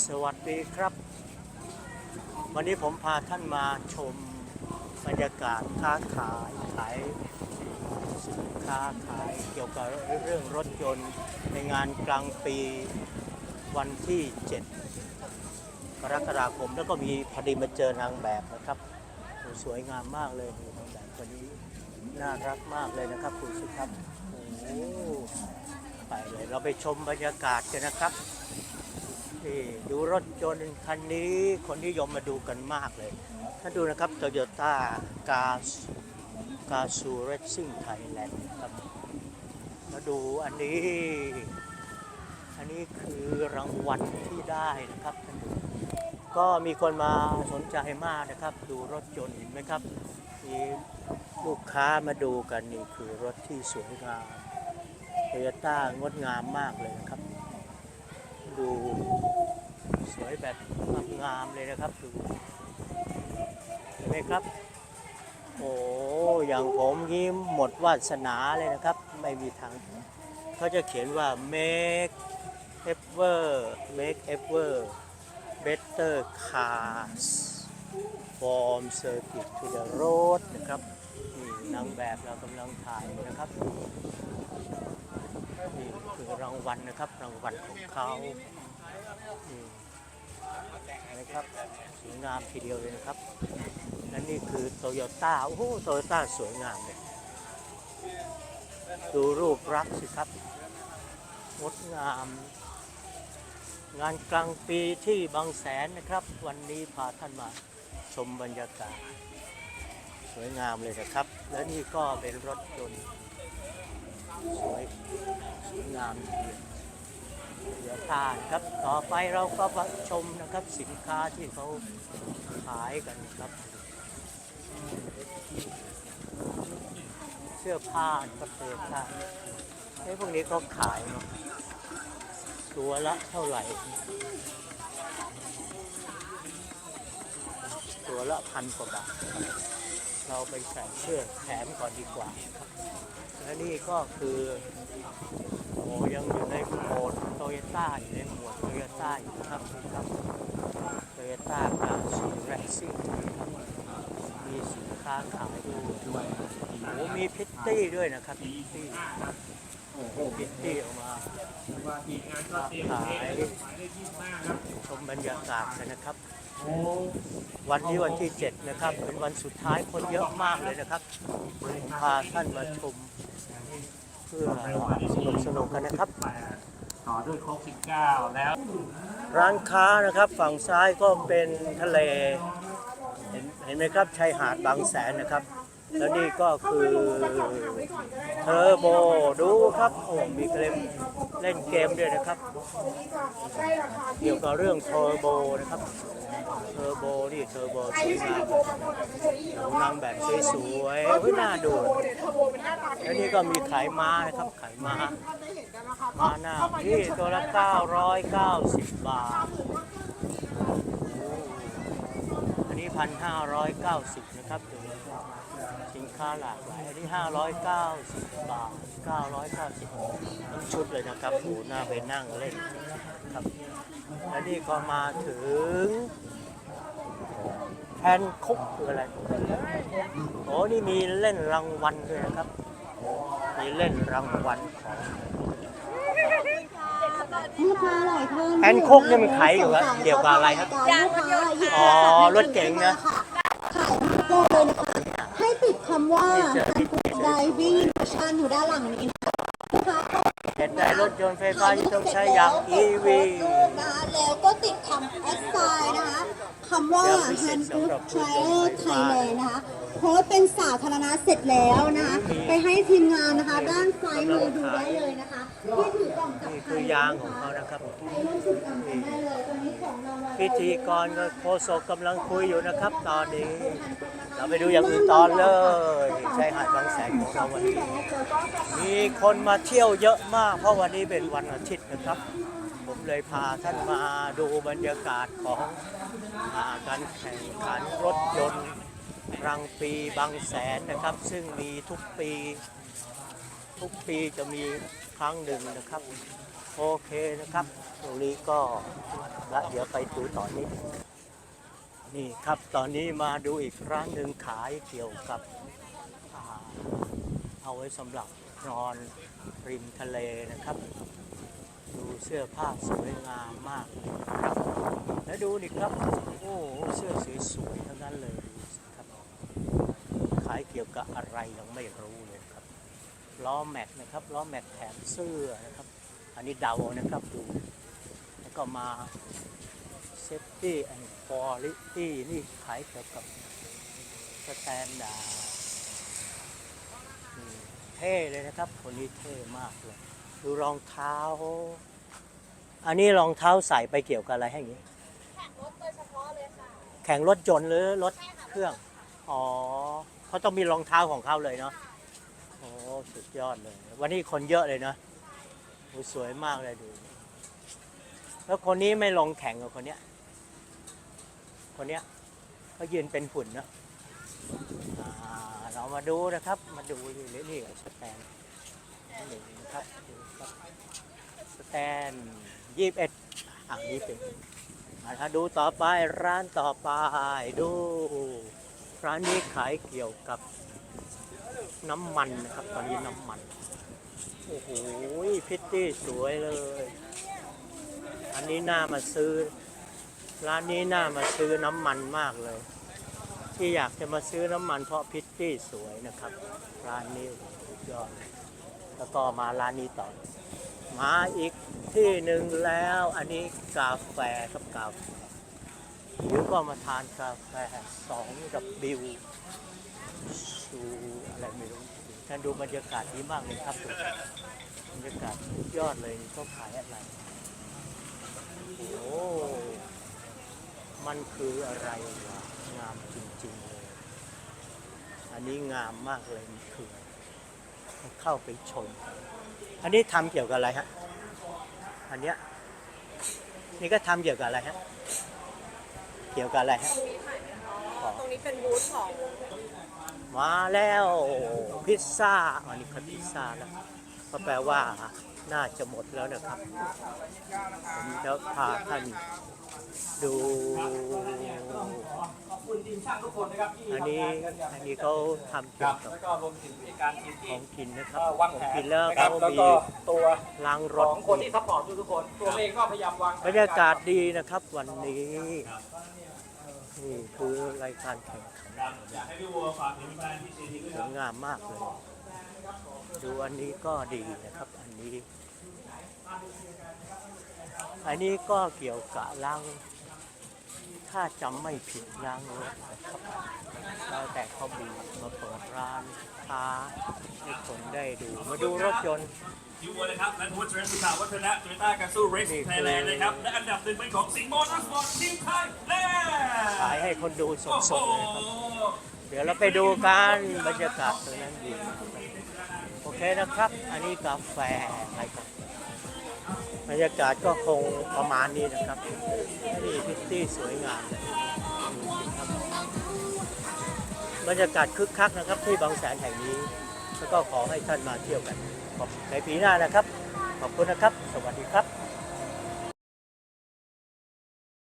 สวัสดีครับ วันนี้ผมพาท่านมาชมบรรยากาศค้าขายขายสินค้าขายเกี่ยวกับเรื่องรถยนต์ในงานกลางปีวันที่ 7 กรกฎาคมแล้วก็มีพอดีมาเจอนางแบบนะครับสวยงามมากเลยนางแบบคนนี้น่ารักมากเลยนะครับคุณสุครับโอ้ไปเลยเราไปชมบรรยากาศกันนะครับ นี่ดูรถยนต์คันนี้คนนิยมมาดูกันมากเลยถ้าดูนะครับ Toyota g a z g a z o Racing Thailand ครับ มาดูอันนี้ อันนี้คือรางวัลที่ได้นะครับท่านผู้ก็มีคนมาสนใจมากนะครับ ดูรถยนต์เห็นไหมครับมีลูกค้ามาดูกันนี่คือรถที่สวยงามโตโยต้างดงามมากเลยนะครับ ดูสวยแบบงามๆเลยนะครับดูเห็นไหมครับ โอ้อย่างผมยิ้มหมดวาสนาเลยนะครับ ไม่มีทางเขาจะเขียนว่า make ever make ever better cars from circuit to the road นะครับ นี่นางแบบเรากำลังถ่ายนะครับ วัลนะครับรางวัลของเขานี่นะครับสวยงามทีเดียวเลยนะครับและนี่คือโตโยต้าโอ้โหโตโยต้าสวยงามเลยดูรูปรักสิครับงดงาม งานกลางปีที่บางแสนนะครับ วันนี้พาท่านมาชมบรรยากาศ สวยงามเลยนะครับ และนี่ก็เป็นรถยนต์สวยสวยงาม ทานครับ ต่อไปเราก็มาชมนะครับสินค้าที่เขาขายกันครับ เสื้อผ้าก็เสื้อผ้าไอ้พวกนี้เขาขายเนาะตัวละเท่าไหร่ ตัวละพันกว่าบาทเราไปใส่เสื้อแถมก่อนดีกว่า และนี่ก็คือโอ้ยังอยู่ใน ตโยต้าอยู่ในหมวดโตโยต้าอยู่นะครับครับโตโยต้ากาซีแร็ซิ่งครับมีสินค้าขายด้วยโอ้มีพิตตี้ด้วยนะครับพิตตี้โอ้โหพิตตี้ออกมาขายชมบรรยากาศกันนะครับ วันนี้วันที่ 7 นะครับ เป็นวันสุดท้ายคนเยอะมากเลยนะครับผมพาท่านมาชมเพื่อสนุกสนุกกันนะครับ ต่อด้วยโค้ก19แล้ว ร้านค้านะครับฝั่งซ้ายก็เป็นทะเล เห็นเห็นไหมครับชายหาดบางแสนนะครับ แล้วนี่ก็คือเทอร์โบดูครับโอ้มีเกมเล่นเกมด้วยนะครับ เกี่ยวกับเรื่องเทอร์โบนะครับเทอร์โบนี่เทอร์โบสวยงามหนูนางแบบสวยๆเฮ้ยน่าดูแล้วนี่ก็มีขายม้านะครับขายม้า ม้าหน้านี่ตัวละ990 บาท อันนี้ 1,590 นะครับสินค้าหลากหลาย อันนี้ 590 บาท 990ทั้งชุดเลยนะครับโอ้หน้าไปนั่งเล่นครับและนี่ก็มาถึงแพนคุกคืออะไร โอ้นี่มีเล่นรางวัลด้วยนะครับ มีเล่นรางวัลของ ลูกค้าหลายท่านแพนโคกเนี่ยมันขายอยู่อะเกี่ยวกับอะไรครับลูกค้าหยิบอ๋อรถเก๋งนะ ขายโกเลยนะคะ ให้ติดคำว่าไดวิ่งชันอยู่ด้านหลังนี้นะคะลูกค้าเข้าเห็นได้รถยนต์ไฟฟ้าที่ต้องใช้ยาง EV นะคะแล้วก็ติดคำแอสไซน์นะคะคำว่า Hand Good Trailer Thailand นะคะโพสต์เป็นสาธารณะเสร็จแล้วนะคะไปให้ทีมงานนะคะ ด้านซ้ายมือดูได้เลยนะคะที่ถือกล่องจับนี่คือยางของเขานะครับไปร่วมกิจกรรมกันได้เลยตอนนี้ของรางวัลพิธีกรก็โฆษกกำลังคุยอยู่นะครับ ตอนนี้ เราไปดูอย่างอื่นตอนเลยชายหาดบางแสนของเราวันนี้มีคนมาเที่ยวเยอะมาก เพราะวันนี้เป็นวันอาทิตย์นะครับ ผมเลยพาท่านมาดูบรรยากาศของอาการแข่งขันรถยนต์ รังปีบางแสนนะครับ ซึ่งมีทุกปี ทุกปีจะมีครั้งหนึ่งนะครับ โอเคนะครับ ตรงนี้ก็แล้วเดี๋ยวไปดูต่อนี้ นี่ครับตอนนี้มาดูอีกร้านหนึ่งขายเกี่ยวกับอาเอาไว้สำหรับนอนริมทะเลนะครับ ดูเสื้อผ้าสวยงามมากครับ แล้วดูนี่ครับ โอ้โหเสื้อสวยๆทั้งนั้นเลยายเกี่ยวกับอะไรยังไม่รู้เลยครับล้อแม็กนะครับล้อแม็กแถมเสื้อนะครับ อันนี้เดานะครับดู แล้วก็มาเซฟตี้แอนด์ฟอริตี้นี่ขายเกี่ยวกับสแตนดาร์ดนี่เท่เลยนะครับ คนนี้เท่มากเลย ดูรองเท้า อันนี้รองเท้าใส่ไปเกี่ยวกับอะไรให้อย่างนี้ แข่งรถโดยเฉพาะเลยค่ะ แข่งรถยนต์หรือรถเครื่อง อ๋อ เขาต้องมีรองเท้าของเขาเลยเนาะโอ้สุดยอดเลย วันนี้คนเยอะเลยนะโอ้สวยมากเลยดู แล้วคนนี้ไม่ลงแข่งกับคนเนี้ย คนเนี้ยเขายืนเป็นหุ่นเนอะเรามาดูนะครับ มาดูนี่นี่สแตนนี่นะครับสแตนยี่สิบเอ็ดอะยี่สิบมาดูต่อไปร้านต่อไปดู ร้านนี้ขายเกี่ยวกับน้ำมันนะครับ ตอนนี้น้ำมัน โอ้โหพิตตี้สวยเลย อันนี้น่ามาซื้อ ร้านนี้น่ามาซื้อน้ำมันมากเลย ที่อยากจะมาซื้อน้ำมันเพราะพิตตี้สวยนะครับ ร้านนี้สุดยอดแล้วก็มาร้านนี้ต่อ มาอีกที่หนึ่งแล้ว อันนี้กาแฟครับกาแฟ หรือก็มาทานกาแฟสองกับบิวชูอะไรไม่รู้ท่านดูบรรยากาศดีมากเลยครับดูบรรยากาศยอดเลยนี่เขายอะไรโอ้มันคืออะไรวะงามจริงๆเลย อันนี้งามมากเลยมันคือเข้าไปชม อันนี้ทำเกี่ยวกับอะไรฮะ อันเนี้ยนี่ก็ทำเกี่ยวกับอะไรฮะ เกี่ยวกับอะไรฮะอ๋อตรงนี้เป็นบูธของ มาแล้วพิซซ่าอันนี้คือพิซซ่าแล้ว ก็แปลว่าน่าจะหมดแล้วนะครับ ผมจะพาท่านดูขอบคุณทีมช่างทุกคนนะครับที่อันนี้อันนี้เขาทำคเกี่ยรัวบกับแล้วก็รวมถึงผู้จัดการทีมขที่องกินนะครับเอ่อวางขแผองนกินแล้วนะครับเขาแล้วมีก็ตัวล้างรขถองคนที่ซัพพอร์ตทุกๆคนตัวเองก็พยายามวางแผนบรรยากาศดีนะครับวันนี้นี่คือรายการแข่งขันอยากให้พี่วัวฝากถึงแฟนที่ซีดีด้วยสวยงามมากเลย ดูอันนี้ก็ดีนะครับ อันนี้ อันนี้ก็เกี่ยวกับล้าง ถ้าจำไม่ผิดล้างรถนะครับแล้วแต่เขาบีมาเปิดร้านค้าให้คนได้ดู มาดูรถยนต์ยูวัวนะครับและทูตเทรนด์สุขาวัฒนะโตโยต้าการสู้เรสนี่คือไทยแลนด์นะครับและอันดับหนึ่งเป็นของสิงห์มอเตอร์สปอร์ตทีมไทยแลนด์ขายให้คนดูสโอ้โหดๆเลยครับ เดี๋ยวเราไปดูกันบรรยากาศตรงนั้นดีโอ เคนะครับ อันนี้กาแฟอะครับบรรยากาศก็คงประมาณนี้นะครับนี่พิตตี้สวยงามเลยดูสิครับบรรยากาศคึกคักนะครับที่บางแสนแห่งนี้ แล้วก็ขอให้ท่านมาเที่ยวกันขอบในปีหน้านะครับ ขอบคุณนะครับ สวัสดีครับ